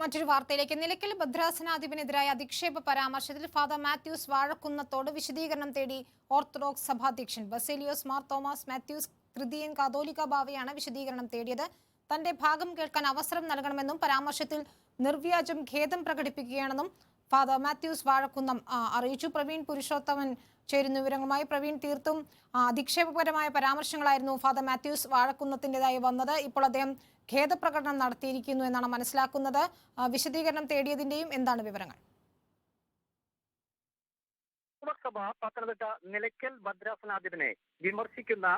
മറ്റൊരു വാർത്തയിലേക്ക്. നിലയ്ക്കൽ ഭദ്രാസനാധിപനെതിരായ അധിക്ഷേപ പരാമർശത്തിൽ ഫാദർ മാത്യൂസ് വാഴക്കുന്നത്തോട് വിശദീകരണം തേടി ഓർത്തഡോക്സ് സഭാധ്യക്ഷൻ ബസേലിയോസ് മാർ തോമസ് മാത്യൂസ് കൃതിയൻ കാതോലിക ബാവയാണ് വിശദീകരണം തേടിയത്. തന്റെ ഭാഗം കേൾക്കാൻ അവസരം നൽകണമെന്നും പരാമർശത്തിൽ നിർവ്യാജം ഖേദം പ്രകടിപ്പിക്കുകയാണെന്നും ഫാദർ മാത്യൂസ് വാഴക്കുന്നം അറിയിച്ചു. പ്രവീൺ പുരുഷോത്തമൻ ചേരുന്ന വിവരങ്ങളുമായി പ്രവീൺ തീർത്തും അധിക്ഷേപകരമായ പരാമർശങ്ങളായിരുന്നു ഫാദർ മാത്യൂസ് വാഴക്കുന്നത്തിന്റെതായി വന്നത്. ഇപ്പോൾ അദ്ദേഹം ഖേദപ്രകടനം നടത്തിയിരിക്കുന്നു എന്നാണ് മനസ്സിലാക്കുന്നത്. വിശദീകരണം തേടിയതിന്റെയും എന്താണ് വിവരങ്ങൾ? പത്തനംതിട്ട നിലയ്ക്കൽ ഭദ്രാസനാഥിനെ വിമർശിക്കുന്ന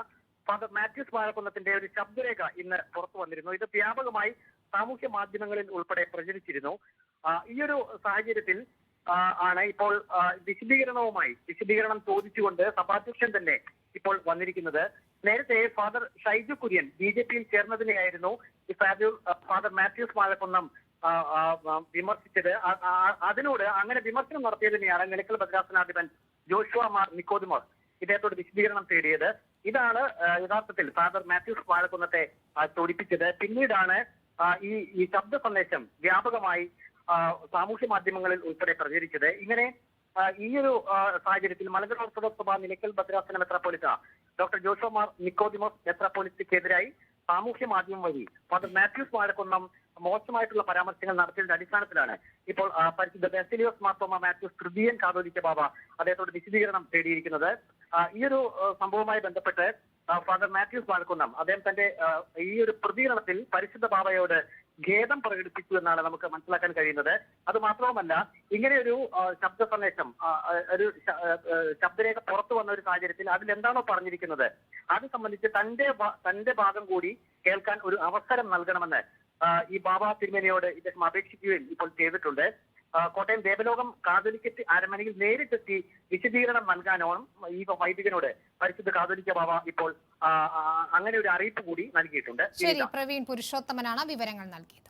ഫാദർ മാത്യൂസ് വാഴക്കുന്നത്തിന്റെ ഒരു ശബ്ദരേഖ ഇന്ന് പുറത്തു വന്നിരുന്നു. ഇത് വ്യാപകമായി സാമൂഹ്യ മാധ്യമങ്ങളിൽ ഉൾപ്പെടെ പ്രചരിച്ചിരുന്നു. ഈ ഒരു സാഹചര്യത്തിൽ ആണ്. ഇപ്പോൾ വിശദീകരണവുമായി വിശദീകരണം ചോദിച്ചുകൊണ്ട് സഭാധ്യക്ഷൻ തന്നെ ഇപ്പോൾ വന്നിരിക്കുന്നത്. നേരത്തെ father Shaiju Kurian B J പിയിൽ ചേർന്നതിനെയായിരുന്നു ഫാദർ ഫാദർ മാത്യൂസ് ആ, വിമർശിച്ചത്. അതിനോട് അങ്ങനെ വിമർശനം നടത്തിയതിനെയാണ് നിലക്കൽ ഭദ്രാസനാധിപൻ ജോഷുവ മാർ നിക്കോദിമോസ് ഇദ്ദേഹത്തോട് വിശദീകരണം തേടിയത്. ഇതാണ് യഥാർത്ഥത്തിൽ ഫാദർ മാത്യൂസ് വാഴക്കുന്നത്തെ തൊടിപ്പിച്ചത് പിന്നീടാണ് ഈ ഈ ശബ്ദ സന്ദേശം വ്യാപകമായി സാമൂഹ്യ മാധ്യമങ്ങളിൽ ഉൾപ്പെടെ പ്രചരിച്ചത്. ഇങ്ങനെ ഈ ഒരു സാഹചര്യത്തിൽ മലങ്കര ഓർത്തഡോക്സ് സഭ നിലയ്ക്കൽ ഭദ്രാസന മെത്രാപ്പൊലിത്ത ഡോക്ടർ ജോഷോ മാർ നിക്കോദിമോസ് മെത്രാപ്പൊലിത്തക്കെതിരായി സാമൂഹ്യ മാധ്യമം വഴി ഫാദർ മാത്യൂസ് വാഴക്കുന്നം മോശമായിട്ടുള്ള പരാമർശങ്ങൾ നടത്തിയതിന്റെ അടിസ്ഥാനത്തിലാണ് ഇപ്പോൾ പരിശുദ്ധ ബെസിലിയോസ് മാർത്തോമ മാത്യൂസ് തൃതീയൻ കാതോലിക്ക ബാബ അദ്ദേഹത്തോട് വിശദീകരണം തേടിയിരിക്കുന്നത്. ഈ ഒരു സംഭവവുമായി ബന്ധപ്പെട്ട് ഫാദർ മാത്യൂസ് വാഴക്കുന്നം അദ്ദേഹം തന്റെ ഈ ഒരു പ്രതികരണത്തിൽ പരിശുദ്ധ ബാബയോട് ഖേദം പ്രകടിപ്പിച്ചു എന്നാണ് നമുക്ക് മനസ്സിലാക്കാൻ കഴിയുന്നത്. അത് മാത്രവുമല്ല ഇങ്ങനെയൊരു ഒരു ശബ്ദ സന്ദേശം ഒരു ശബ്ദരേഖ പുറത്തു വന്ന ഒരു സാഹചര്യത്തിൽ അതിൽ എന്താണോ പറഞ്ഞിരിക്കുന്നത് അത് സംബന്ധിച്ച് തന്റെ തന്റെ ഭാഗം കൂടി കേൾക്കാൻ ഒരു അവസരം നൽകണമെന്ന് ഈ ബാബ തിരുമേനിയോട് ഇദ്ദേഹം അപേക്ഷിക്കുകയും ഇപ്പോൾ ചെയ്തിട്ടുണ്ട്. കോട്ടയം ദേവലോകം കാതോലിക്കറ്റ് അരമനയിൽ നേരിട്ടെത്തി വിശദീകരണം നൽകാനോണം ഈ വൈദികനോട് പരിശുദ്ധ കാതോലിക്ക ബാബ ഇപ്പോൾ അങ്ങനെ ഒരു അറിയിപ്പ് കൂടി നൽകിയിട്ടുണ്ട്. ശരി പ്രവീൺ പുരുഷോത്തമനാണ് വിവരങ്ങൾ നൽകിയത്.